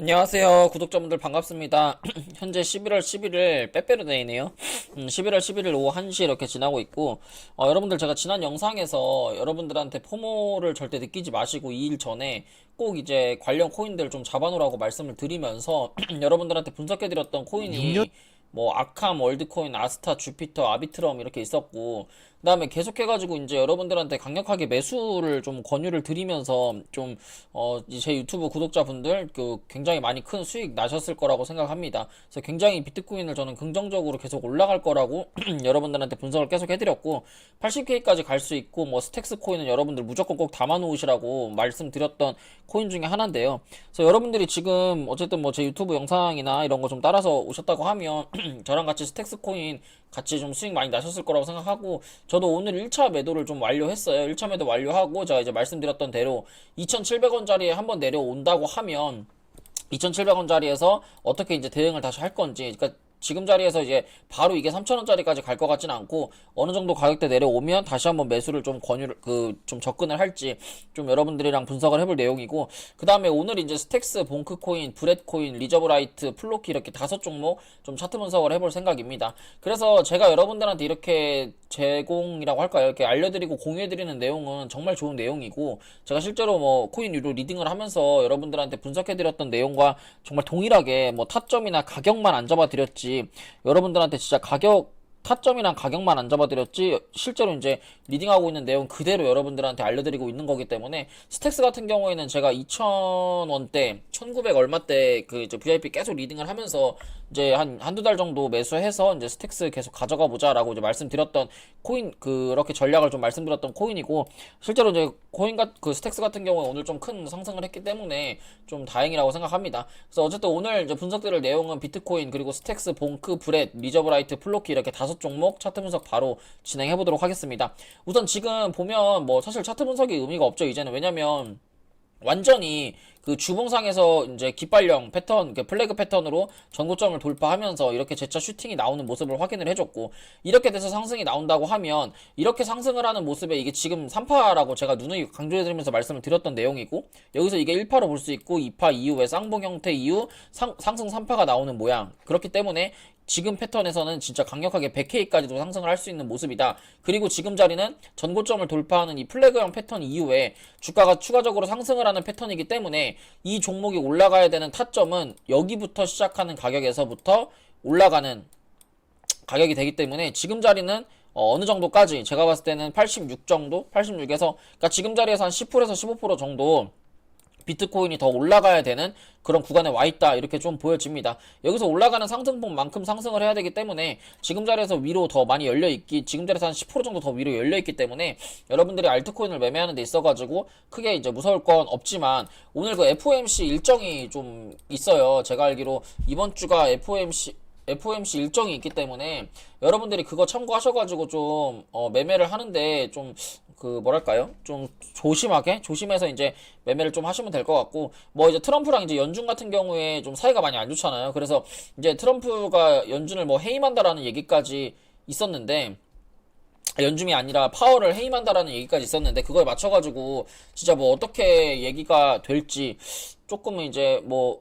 안녕하세요. 구독자분들 반갑습니다. 현재 11월 11일 빼빼로데이네요. 음, 11월 11일 오후 1시 이렇게 지나고 있고, 어, 여러분들 제가 지난 영상에서 여러분들한테 포모를 절대 느끼지 마시고 2일 전에 꼭 이제 관련 코인들 좀 잡아놓으라고 말씀을 드리면서 여러분들한테 분석해드렸던 코인이 뭐 아캄, 월드코인, 아스타, 주피터, 아비트럼 이렇게 있었고 그다음에 계속해가지고 이제 여러분들한테 강력하게 매수를 좀 권유를 드리면서 좀 어 제 유튜브 구독자분들 그 굉장히 많이 큰 수익 나셨을 거라고 생각합니다. 그래서 굉장히 비트코인을 저는 긍정적으로 계속 올라갈 거라고 여러분들한테 분석을 계속 해드렸고 80K까지 갈 수 있고 뭐 스택스 코인은 여러분들 무조건 꼭 담아 놓으시라고 말씀드렸던 코인 중에 하나인데요. 그래서 여러분들이 지금 어쨌든 뭐 제 유튜브 영상이나 이런 거 좀 따라서 오셨다고 하면 저랑 같이 스택스 코인 같이 좀 수익 많이 나셨을 거라고 생각하고 저도 오늘 1차 매도를 좀 완료했어요. 1차 매도 완료하고 제가 이제 말씀드렸던 대로 2,700원짜리에 한번 내려온다고 하면 2,700원짜리에서 어떻게 이제 대응을 다시 할 건지 그러니까 지금 자리에서 이제 바로 이게 3,000원짜리까지 갈 것 같지는 않고 어느 정도 가격대 내려오면 다시 한번 매수를 좀 권유를 그 좀 접근을 할지 좀 여러분들이랑 분석을 해볼 내용이고 그 다음에 오늘 이제 스택스, 봉크코인, 브렛코인, 리저브라이트, 플로키 이렇게 다섯 종목 좀 차트 분석을 해볼 생각입니다. 그래서 제가 여러분들한테 이렇게 제공이라고 할까요? 이렇게 알려드리고 공유해드리는 내용은 정말 좋은 내용이고 제가 실제로 뭐 코인 유료 리딩을 하면서 여러분들한테 분석해드렸던 내용과 정말 동일하게 뭐 타점이나 가격만 안 잡아드렸지 여러분들한테 진짜 가격 타점이랑 가격만 안 잡아드렸지 실제로 이제 리딩하고 있는 내용 그대로 여러분들한테 알려드리고 있는 거기 때문에 스택스 같은 경우에는 제가 2,000원대 1,900 얼마대 그 이제 VIP 계속 리딩을 하면서 이제 한 한두 달 정도 매수해서 이제 스택스 계속 가져가 보자라고 이제 말씀드렸던 코인 그렇게 전략을 좀 말씀드렸던 코인이고 실제로 이제 코인 같그 스택스 같은 경우에 오늘 좀 큰 상승을 했기 때문에 좀 다행이라고 생각합니다. 그래서 어쨌든 오늘 이제 분석드릴 내용은 비트코인 그리고 스택스, 봉크, 브렛, 리저브라이트, 플로키 이렇게 다섯 종목 차트 분석 바로 진행해 보도록 하겠습니다. 우선 지금 보면 뭐 사실 차트 분석이 의미가 없죠 이제는 왜냐면 완전히 그 주봉상에서 이제 깃발령 패턴, 그 플래그 패턴으로 전고점을 돌파하면서 이렇게 재차 슈팅이 나오는 모습을 확인을 해줬고 이렇게 돼서 상승이 나온다고 하면 이렇게 상승을 하는 모습에 이게 지금 3파라고 제가 누누이 강조해드리면서 말씀을 드렸던 내용이고 여기서 이게 1파로 볼 수 있고 2파 이후에 쌍봉 형태 이후 상, 상승 3파가 나오는 모양. 그렇기 때문에 지금 패턴에서는 진짜 강력하게 100K까지도 상승을 할 수 있는 모습이다. 그리고 지금 자리는 전고점을 돌파하는 이 플래그형 패턴 이후에 주가가 추가적으로 상승을 하는 패턴이기 때문에 이 종목이 올라가야 되는 타점은 여기부터 시작하는 가격에서부터 올라가는 가격이 되기 때문에 지금 자리는 어, 느 정도까지 제가 봤을 때는 86 정도, 86에서 그러니까 지금 자리에서 한 10%에서 15% 정도 비트코인이 더 올라가야 되는 그런 구간에 와 있다 이렇게 좀 보여집니다. 여기서 올라가는 상승폭만큼 상승을 해야 되기 때문에 지금 자리에서 위로 더 많이 열려 있기 지금 자리에서 한 10% 정도 더 위로 열려 있기 때문에 여러분들이 알트코인을 매매하는 데 있어 가지고 크게 이제 무서울 건 없지만 오늘 그 FOMC 일정이 좀 있어요. 제가 알기로 이번 주가 FOMC FOMC 일정이 있기 때문에 여러분들이 그거 참고하셔가지고 좀 어, 매매를 하는데 좀 그 뭐랄까요? 좀 조심하게 조심해서 이제 매매를 좀 하시면 될 것 같고 뭐 이제 트럼프랑 이제 연준 같은 경우에 좀 사이가 많이 안 좋잖아요. 그래서 이제 트럼프가 연준을 뭐 해임한다라는 얘기까지 있었는데 연준이 아니라 파워를 해임한다라는 얘기까지 있었는데 그거에 맞춰 가지고 진짜 뭐 어떻게 얘기가 될지 조금은 이제 뭐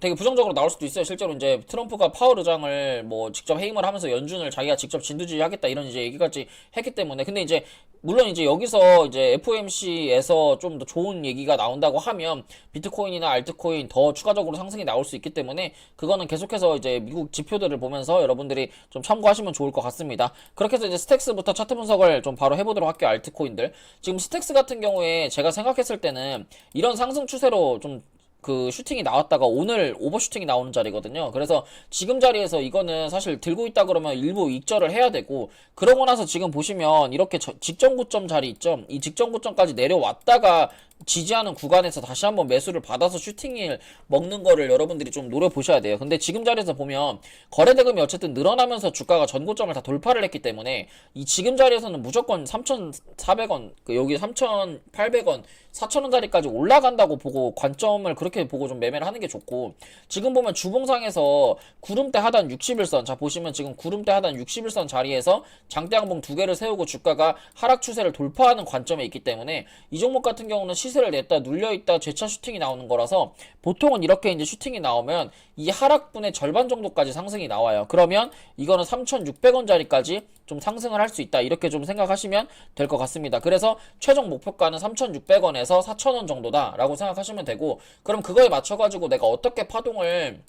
되게 부정적으로 나올 수도 있어요. 실제로 이제 트럼프가 파월 의장을 뭐 직접 해임을 하면서 연준을 자기가 직접 진두지휘하겠다 이런 이제 얘기까지 했기 때문에 근데 이제 물론 이제 여기서 이제 FOMC에서 좀 더 좋은 얘기가 나온다고 하면 비트코인이나 알트코인 더 추가적으로 상승이 나올 수 있기 때문에 그거는 계속해서 이제 미국 지표들을 보면서 여러분들이 좀 참고하시면 좋을 것 같습니다. 그렇게 해서 이제 스택스부터 차트 분석을 좀 바로 해보도록 할게요. 알트코인들. 지금 스택스 같은 경우에 제가 생각했을 때는 이런 상승 추세로 좀 그 슈팅이 나왔다가 오늘 오버슈팅이 나오는 자리거든요. 그래서 지금 자리에서 이거는 사실 들고 있다 그러면 일부 익절을 해야 되고 그러고 나서 지금 보시면 이렇게 저- 직전 고점 자리 있죠. 이 직전 고점까지 내려왔다가 지지하는 구간에서 다시 한번 매수를 받아서 슈팅을 먹는 거를 여러분들이 좀 노려보셔야 돼요. 근데 지금 자리에서 보면 거래 대금이 어쨌든 늘어나면서 주가가 전고점을 다 돌파를 했기 때문에 이 지금 자리에서는 무조건 3,400원, 그 여기 3,800원, 4,000원짜리까지 올라간다고 보고 관점을 그렇게 보고 좀 매매를 하는 게 좋고 지금 보면 주봉상에서 구름대 하단 60일선 자 보시면 지금 구름대 하단 60일선 자리에서 장대 양봉 두 개를 세우고 주가가 하락 추세를 돌파하는 관점에 있기 때문에 이 종목 같은 경우는 시 세를 냈다 눌려 있다 재차 슈팅이 나오는 거라서 보통은 이렇게 이제 슈팅이 나오면 이 하락분의 절반 정도까지 상승이 나와요. 그러면 이거는 3,600원짜리까지 좀 상승을 할 수 있다. 이렇게 좀 생각하시면 될 것 같습니다. 그래서 최종 목표가는 3,600원에서 4,000원 정도다라고 생각하시면 되고 그럼 그거에 맞춰 가지고 내가 어떻게 파동을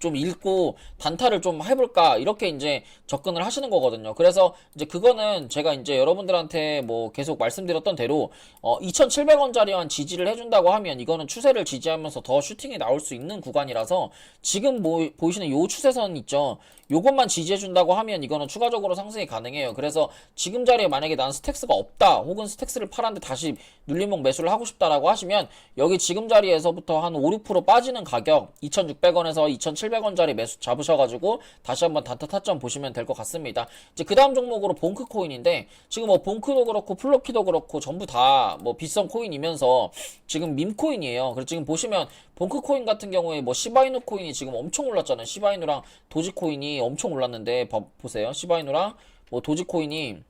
좀 읽고 단타를 좀 해볼까 이렇게 이제 접근을 하시는 거거든요. 그래서 이제 그거는 제가 이제 여러분들한테 뭐 계속 말씀드렸던 대로 어 2,700원짜리만 지지를 해준다고 하면 이거는 추세를 지지하면서 더 슈팅이 나올 수 있는 구간이라서 지금 뭐 보이시는 요 추세선 있죠. 요것만 지지해준다고 하면 이거는 추가적으로 상승이 가능해요. 그래서 지금 자리에 만약에 난 스택스가 없다 혹은 스택스를 팔았는데 다시 눌림목 매수를 하고 싶다라고 하시면 여기 지금 자리에서부터 한 5, 6% 빠지는 가격 2,600원에서 2,700원짜리 매수 잡으셔가지고 다시 한번 단타 타점 보시면 될 것 같습니다. 이제 그 다음 종목으로 본크 코인인데 지금 뭐 본크도 그렇고 플로키도 그렇고 전부 다 뭐 비싼 코인이면서 지금 밈 코인이에요. 그래서 지금 보시면 본크 코인 같은 경우에 뭐 시바이누 코인이 지금 엄청 올랐잖아요. 시바이누랑 도지 코인이 엄청 올랐는데 봐- 보세요. 시바이누랑 뭐 도지 코인이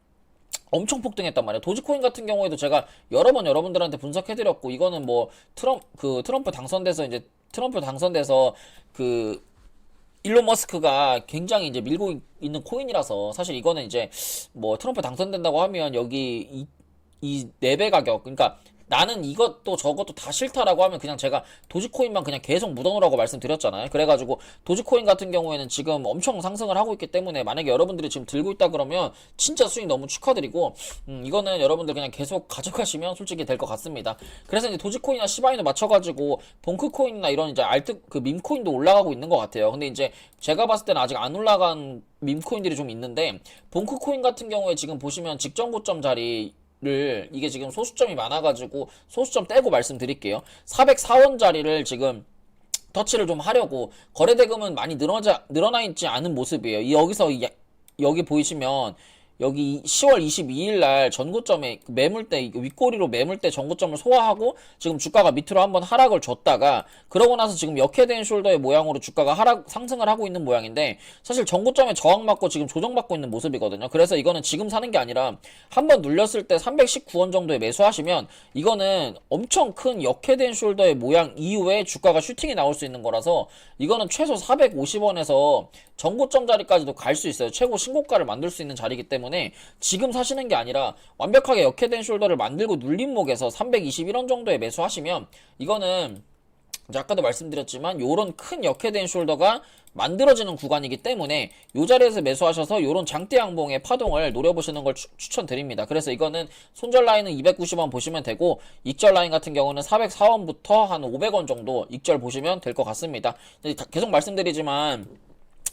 엄청 폭등했단 말이에요. 도지코인 같은 경우에도 제가 여러 번 여러분들한테 분석해드렸고 이거는 뭐 트럼 그 트럼프 당선돼서 이제 트럼프 당선돼서 그 일론 머스크가 굉장히 이제 밀고 있- 있는 코인이라서 사실 이거는 이제 뭐 트럼프 당선된다고 하면 여기 이, 이 4배 가격 그러니까 나는 이것도 저것도 다 싫다라고 하면 그냥 제가 도지코인만 그냥 계속 묻어놓으라고 말씀드렸잖아요. 그래가지고 도지코인 같은 경우에는 지금 엄청 상승을 하고 있기 때문에 만약에 여러분들이 지금 들고 있다 그러면 진짜 수익 너무 축하드리고 음, 이거는 여러분들 그냥 계속 가져가시면 솔직히 될 것 같습니다. 그래서 이제 도지코인이나 시바이너 맞춰가지고 본크코인이나 이런 이제 알트 그 밈코인도 올라가고 있는 것 같아요. 근데 이제 제가 봤을 때는 아직 안 올라간 밈코인들이 좀 있는데 본크코인 같은 경우에 지금 보시면 직전 고점 자리 를 이게 지금 소수점이 많아가지고 소수점 떼고 말씀드릴게요. 404원 자리를 지금 터치를 좀 하려고 거래 대금은 많이 늘어자 늘어나 있지 않은 모습이에요. 이 여기서 이- 여기 보이시면 여기 10월 22일 날 전고점에 그 매물대 윗꼬리로 매물대 전고점을 소화하고 지금 주가가 밑으로 한번 하락을 줬다가 그러고 나서 지금 역해된 숄더의 모양으로 주가가 하락 상승을 하고 있는 모양인데 사실 전고점에 저항 맞고 지금 조정받고 있는 모습이거든요. 그래서 이거는 지금 사는 게 아니라 한번 눌렸을 때 319원 정도에 매수하시면 이거는 엄청 큰 역해된 숄더의 모양 이후에 주가가 슈팅이 나올 수 있는 거라서 이거는 최소 450원에서 전고점 자리까지도 갈 수 있어요. 최고 신고가를 만들 수 있는 자리이기 때문에 지금 사시는 게 아니라 완벽하게 역해된 숄더를 만들고 눌림목에서 321원 정도에 매수하시면 이거는 아까도 말씀드렸지만 요런 큰 역해된 숄더가 만들어지는 구간이기 때문에 요 자리에서 매수하셔서 요런 장대 양봉의 파동을 노려보시는 걸 추, 추천드립니다. 그래서 이거는 손절 라인은 290원 보시면 되고 익절 라인 같은 경우는 404원부터 한 500원 정도 익절 보시면 될 것 같습니다. 계속 말씀드리지만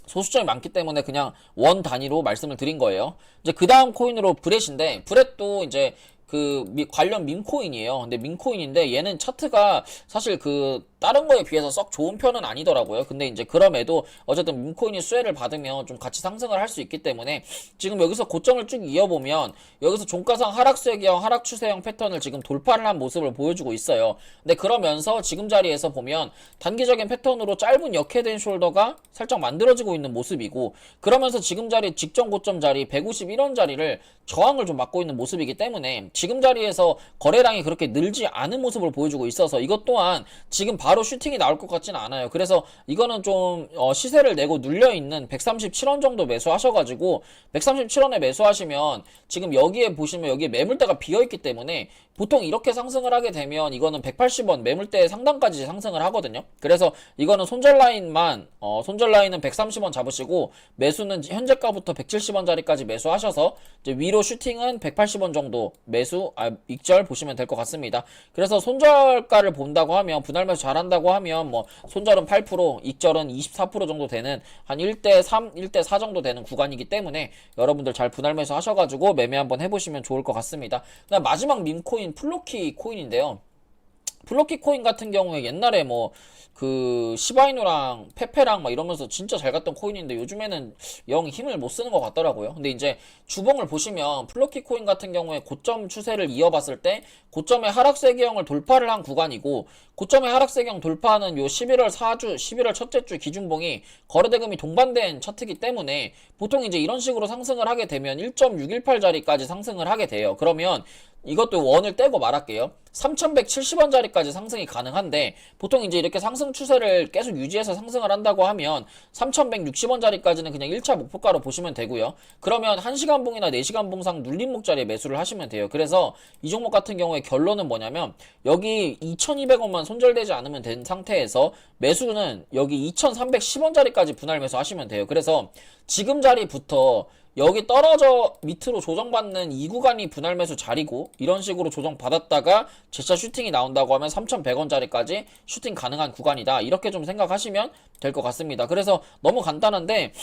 소수점이 많기 때문에 그냥 원 단위로 말씀을 드린 거예요. 이제 그 다음 코인으로 브렛인데 브렛도 이제 그 미- 관련 밈코인이에요. 근데 밈코인인데 얘는 차트가 사실 그 다른 거에 비해서 썩 좋은 편은 아니더라고요. 근데 이제 그럼에도 어쨌든 밈코인이 수혜를 받으면 좀 같이 상승을 할 수 있기 때문에 지금 여기서 고점을 쭉 이어보면 여기서 종가상 하락세기형 하락 추세형 패턴을 지금 돌파를 한 모습을 보여주고 있어요. 근데 그러면서 지금 자리에서 보면 단기적인 패턴으로 짧은 역해된 숄더가 살짝 만들어지고 있는 모습이고 그러면서 지금 자리 직전 고점 자리 151원 자리를 저항을 좀 막고 있는 모습이기 때문에 지금 자리에서 거래량이 그렇게 늘지 않은 모습을 보여주고 있어서 이것 또한 지금 바로 슈팅이 나올 것 같지는 않아요. 그래서 이거는 좀 어, 시세를 내고 눌려 있는 137원 정도 매수하셔가지고 137원에 매수하시면 지금 여기에 보시면 여기에 매물대가 비어 있기 때문에 보통 이렇게 상승을 하게 되면 이거는 180원 매물대 상단까지 상승을 하거든요. 그래서 이거는 손절 라인만 어, 손절 라인은 130원 잡으시고 매수는 현재가부터 170원짜리까지 매수하셔서 이제 위로 슈팅은 180원 정도 매수 아, 익절 보시면 될 것 같습니다. 그래서 손절가를 본다고 하면 분할 매수 잘한다고 하면 뭐 손절은 8% 익절은 24% 정도 되는 한 1대 3, 1대 4 정도 되는 구간이기 때문에 여러분들 잘 분할 매수 하셔가지고 매매 한번 해보시면 좋을 것 같습니다. 마지막 밈코인 플로키 코인인데요. 플로키 코인 같은 경우에 옛날에 뭐 그 시바이누랑 페페랑 막 이러면서 진짜 잘 갔던 코인인데 요즘에는 영 힘을 못 쓰는 것 같더라고요. 근데 이제 주봉을 보시면 플로키 코인 같은 경우에 고점 추세를 이어봤을 때 고점의 하락세기형을 돌파를 한 구간이고 고점의 하락세기형 돌파하는 요 11월 4주, 11월 첫째 주 기준봉이 거래대금이 동반된 차트이기 때문에 보통 이제 이런 식으로 상승을 하게 되면 1.618 자리까지 상승을 하게 돼요. 그러면 이것도 원을 떼고 말할게요. 3,170원짜리까지 상승이 가능한데 보통 이제 이렇게 상승 추세를 계속 유지해서 상승을 한다고 하면 3,160원짜리까지는 그냥 1차 목표가로 보시면 되고요. 그러면 1시간 봉이나 4시간 봉상 눌림 목자리에 매수를 하시면 돼요. 그래서 이 종목 같은 경우에 결론은 뭐냐면 여기 2,200원만 손절되지 않으면 된 상태에서 매수는 여기 2,310원짜리까지 분할 매수 하시면 돼요. 그래서 지금 자리부터 여기 떨어져 밑으로 조정받는 이 구간이 분할 매수 자리고 이런 식으로 조정 받았다가 제차 슈팅이 나온다고 하면 3,100원짜리까지 슈팅 가능한 구간이다. 이렇게 좀 생각하시면 될 것 같습니다. 그래서 너무 간단한데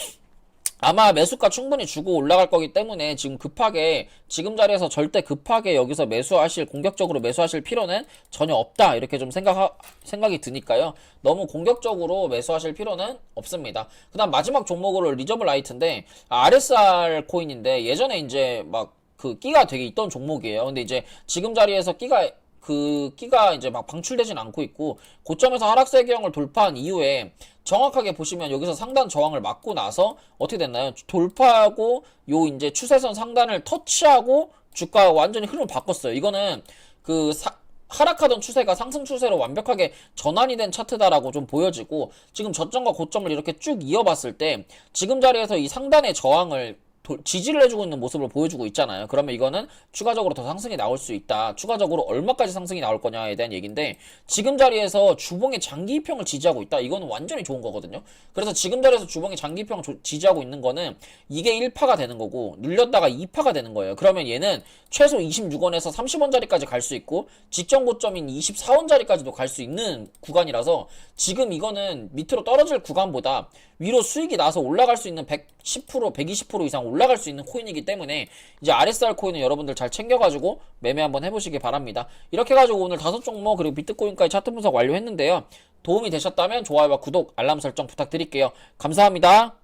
아마 매수가 충분히 주고 올라갈 거기 때문에 지금 급하게 지금 자리에서 절대 급하게 여기서 매수하실 공격적으로 매수하실 필요는 전혀 없다. 이렇게 좀 생각 생각이 드니까요. 너무 공격적으로 매수하실 필요는 없습니다. 그다음 마지막 종목으로 리저블 라이트인데 아, RSR 코인인데 예전에 이제 막그 끼가 되게 있던 종목이에요. 근데 이제 지금 자리에서 끼가 그 끼가 이제 막 방출되진 않고 있고 고점에서 하락세기형을 돌파한 이후에 정확하게 보시면 여기서 상단 저항을 맞고 나서 어떻게 됐나요? 돌파하고 요 이제 추세선 상단을 터치하고 주가가 완전히 흐름을 바꿨어요. 이거는 그 사, 하락하던 추세가 상승 추세로 완벽하게 전환이 된 차트다라고 좀 보여지고 지금 저점과 고점을 이렇게 쭉 이어봤을 때 지금 자리에서 이 상단의 저항을 도- 지지를 해주고 있는 모습을 보여주고 있잖아요. 그러면 이거는 추가적으로 더 상승이 나올 수 있다. 추가적으로 얼마까지 상승이 나올 거냐에 대한 얘기인데 지금 자리에서 주봉의 장기 입형을 지지하고 있다. 이거는 완전히 좋은 거거든요. 그래서 지금 자리에서 주봉의 장기 입형을 조- 지지하고 있는 거는 이게 1파가 되는 거고 눌렸다가 2파가 되는 거예요. 그러면 얘는 최소 26원에서 30원짜리까지 갈 수 있고 직전 고점인 24원짜리까지도 갈 수 있는 구간이라서 지금 이거는 밑으로 떨어질 구간보다 위로 수익이 나서 올라갈 수 있는 110% 120% 이상 올라갈 수 있는 코인이기 때문에 이제 RSR 코인은 여러분들 잘 챙겨가지고 매매 한번 해보시기 바랍니다. 이렇게 해가지고 오늘 다섯 종목 그리고 비트코인까지 차트 분석 완료했는데요. 도움이 되셨다면 좋아요와 구독, 알람 설정 부탁드릴게요. 감사합니다.